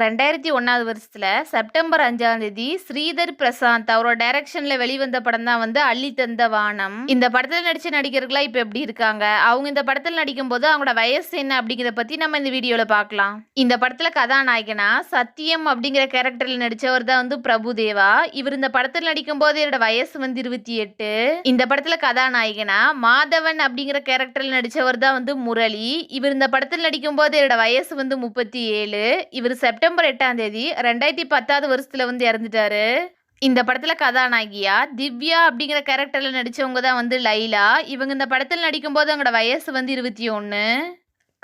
ரெண்டாயிரத்தி ஒன்றாவது வருஷத்தில் செப்டம்பர் அஞ்சாம் தேதி ஸ்ரீதர் பிரசாந்த் அவரோட டைரக்ஷனில் வெளிவந்த படம் தான் வந்து அள்ளி தந்த வானம். இந்த படத்தில் நடித்த நடிகர்களாக இப்போ எப்படி இருக்காங்க? அவங்க இந்த படத்தில் நடிக்கும் போது அவங்களோட வயசு என்ன அப்படிங்கிறத பற்றி நம்ம இந்த வீடியோவில் பார்க்கலாம். இந்த படத்தில் கதாநாயகனா சத்தியம் அப்படிங்கிற கேரக்டரில் நடித்தவர் தான் வந்து பிரபுதேவா. இவர் இந்த படத்தில் நடிக்கும் போது இவரோட வயசு வந்து இருபத்தி எட்டு. இந்த படத்தில் கதாநாயகனா மாதவன் அப்படிங்கிற கேரக்டரில் நடித்தவர் தான் வந்து முரளி. இவர் இந்த படத்தில் நடிக்கும் போது இவரோட வயசு வந்து முப்பத்தி ஏழு. இவர் செப்டம்பர் எட்டாம் தேதி ரெண்டாயிரத்தி பத்தாவது வருஷத்துல வந்து இறந்துட்டாரு. இந்த படத்துல கதாநாயகியா? திவ்யா அப்படிங்கிற கேரக்டர்ல நடிச்சவங்க தான் வந்து லைலா. இவங்க இந்த படத்தில் நடிக்கும்போது அவங்களோட வயசு வந்து இருபத்தி ஒன்று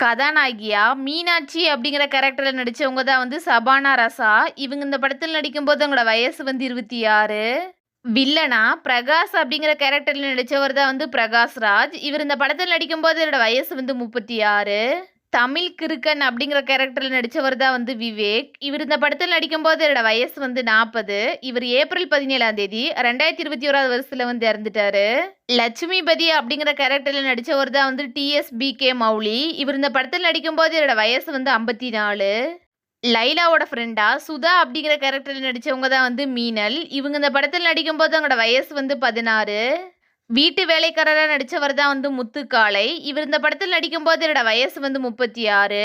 கதாநாயகியா? மீனாட்சி அப்படிங்கிற கேரக்டர்ல நடிச்சவங்க தான் வந்து சபானா ரசா. இவங்க இந்த படத்தில் நடிக்கும்போது அவங்களோட வயசு வந்து இருபத்தி ஆறு. வில்லனா? பிரகாஷ் அப்படிங்கிற கேரக்டர்ல நடிச்சவர் தான் வந்து பிரகாஷ் ராஜ் இவர் இந்த படத்தில் நடிக்கும்போது இவரோட வயசு வந்து முப்பத்தி ஆறு. தமிழ் கிறுக்கன் அப்படிங்கிற கேரக்டரில் நடித்தவர் தான் வந்து விவேக். இவர் இந்த படத்தில் நடிக்கும்போது என்னோட வயசு வந்து நாற்பது இவர் ஏப்ரல் பதினேழாம் தேதி ரெண்டாயிரத்தி இருபத்தி ஓராவது வருஷத்தில் வந்து இறந்துட்டாரு. லட்சுமிபதி அப்படிங்கிற கேரக்டரில் நடித்தவர் தான் வந்து டிஎஸ் பி கே மௌலி. இவர் இந்த படத்தில் நடிக்கும்போது என்னோட வயசு வந்து ஐம்பத்தி நாலு. லைலாவோட ஃப்ரெண்டா சுதா அப்படிங்கிற கேரக்டரில் நடித்தவங்க தான் வந்து மீனல். இவங்க இந்த படத்தில் நடிக்கும்போது அவங்களோட வயசு வந்து பதினாறு. வீட்டு வேலைக்காரராக நடிச்சவர் தான் வந்து முத்துக்காளை. இவர் இந்த படத்தில் நடிக்கும்போது என்னோட வயசு வந்து முப்பத்தி ஆறு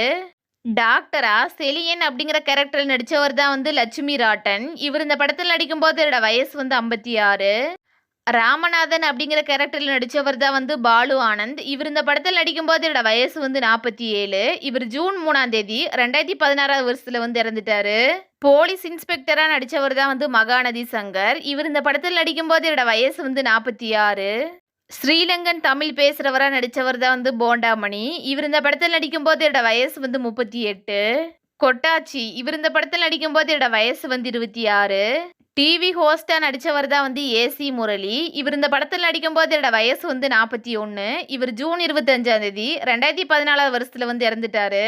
டாக்டரா? செலியன் அப்படிங்கிற கேரக்டரில் நடித்தவர் தான் வந்து லட்சுமி ராட்டன். இவர் இந்த படத்தில் நடிக்கும்போது என்னோட வயசு வந்து ஐம்பத்தி ஆறு ராமநாதன் அப்படிங்கிற கேரக்டரில் நடித்தவர் தான் வந்து பாலு ஆனந்த். இவர் இந்த படத்தில் நடிக்கும்போது இவரோட வயசு வந்து நாற்பத்தி ஏழு. இவர் ஜூன் மூணாம் தேதி ரெண்டாயிரத்தி பதினாறாவது வருஷத்தில் வந்து இறந்துட்டாரு. போலீஸ் இன்ஸ்பெக்டராக நடித்தவர் தான் வந்து மகாநதி சங்கர். இவர் இந்த படத்தில் நடிக்கும்போது இவரோட வயசு வந்து நாற்பத்தி ஆறு. ஸ்ரீலங்கன் தமிழ் பேசுகிறவராக நடித்தவர் தான் வந்து போண்டாமணி. இவர் இந்த படத்தில் நடிக்கும்போது இவரோட வயசு வந்து முப்பத்தி எட்டு. கொட்டாச்சி இவர் இந்த படத்தில் நடிக்கும்போது என்னோட வயசு வந்து இருபத்தி ஆறு. டிவி ஹோஸ்டாக நடித்தவர் தான் வந்து ஏசி முரளி. இவர் இந்த படத்தில் நடிக்கும்போது என்னோட வயசு வந்து நாற்பத்தி ஒன்று இவர் ஜூன் இருபத்தஞ்சாம் தேதி ரெண்டாயிரத்தி பதினாலாவது வருஷத்தில் வந்து இறந்துட்டாரு.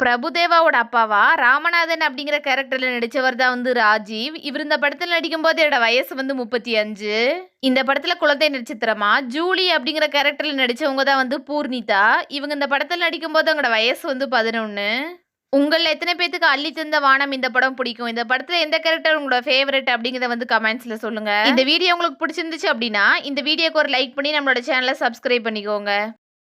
பிரபுதேவாவோட அப்பாவா? ராமநாதன் அப்படிங்கிற கேரக்டரில் நடித்தவர் தான் வந்து ராஜீவ். இவர் இந்த படத்தில் நடிக்கும்போது என்னோட வயசு வந்து முப்பத்தி அஞ்சு. இந்த படத்தில் குழந்தை நட்சத்திரமா? ஜூலி அப்படிங்கிற கேரக்டரில் நடித்தவங்க தான் வந்து பூர்ணிதா. இவங்க இந்த படத்தில் நடிக்கும்போது அவங்களோட வயசு வந்து பதினொன்று உங்களில் எத்தனை பேத்துக்கு அள்ளி தந்த வானம் இந்த படம் பிடிக்கும்? இந்த படத்துல எந்த கேரக்டர் உங்களோட ஃபேவரட் அப்படிங்கிறத வந்து கமெண்ட்ஸ்ல சொல்லுங்க. இந்த வீடியோ உங்களுக்கு பிடிச்சிருந்துச்சு அப்படின்னா இந்த வீடியோக்கு ஒரு லைக் பண்ணி நம்மளோட சேனலை சப்ஸ்கிரைப் பண்ணிக்கோங்க.